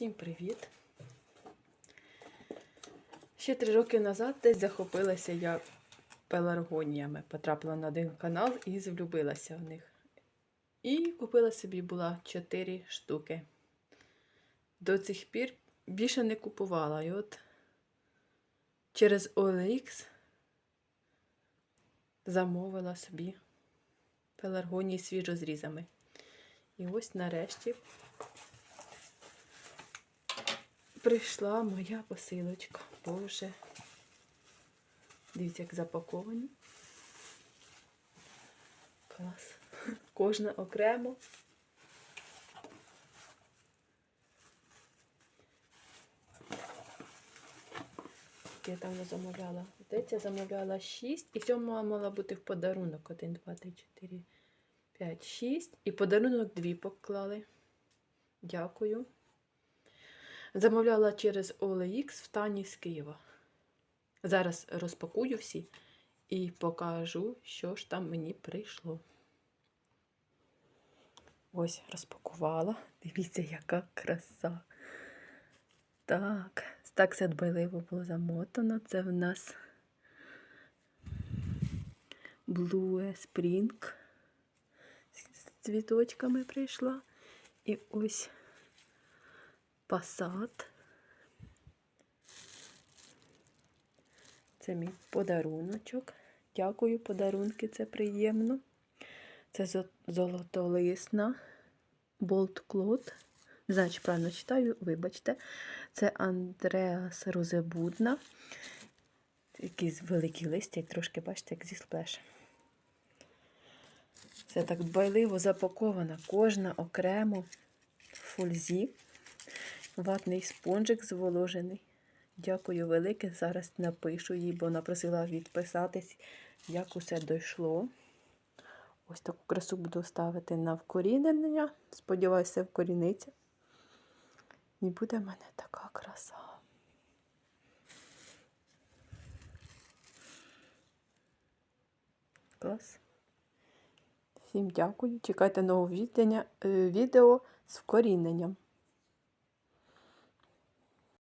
Всім привіт! Ще три роки назад десь захопилася я пеларгоніями. Потрапила на один канал і влюбилася в них. І купила собі була 4 штуки. До цих пір більше не купувала. І от через OLX замовила собі пеларгонії свіжо зрізами. І ось нарешті прийшла моя посилочка. Боже. Дивіться, як запаковані. Клас. Кожна окремо. Я там замовляла. Здається, замовляла 6. І сьома мала бути в подарунок. 1, 2, 3, 4, 5, 6. І подарунок 2 поклали. Дякую. Замовляла через OLX в Тані з Києва. Зараз розпакую всі і покажу, що ж там мені прийшло. Ось розпакувала. Дивіться, яка краса. Так, так все дбайливо було замотано. Це в нас Blue Spring з цвіточками прийшла. І ось Passat. Це мій подаруночок. Дякую, подарунки, це приємно. Це золотолисна Cloth. Не знаю, чи правильно читаю, вибачте. Це Андреас Розебудна. Якийсь великий листя, трошки, бачите, як зі сплеш. Це так дбайливо запакована, кожна окремо в фользі. Ватний спонжик зволожений. Дякую велике. Зараз напишу їй, бо вона просила відписатись, як усе дійшло. Ось таку красу буду ставити на вкорінення. Сподіваюся, вкоріниться. І буде в мене така краса. Клас. Всім дякую. Чекайте нового відео, з вкоріненням.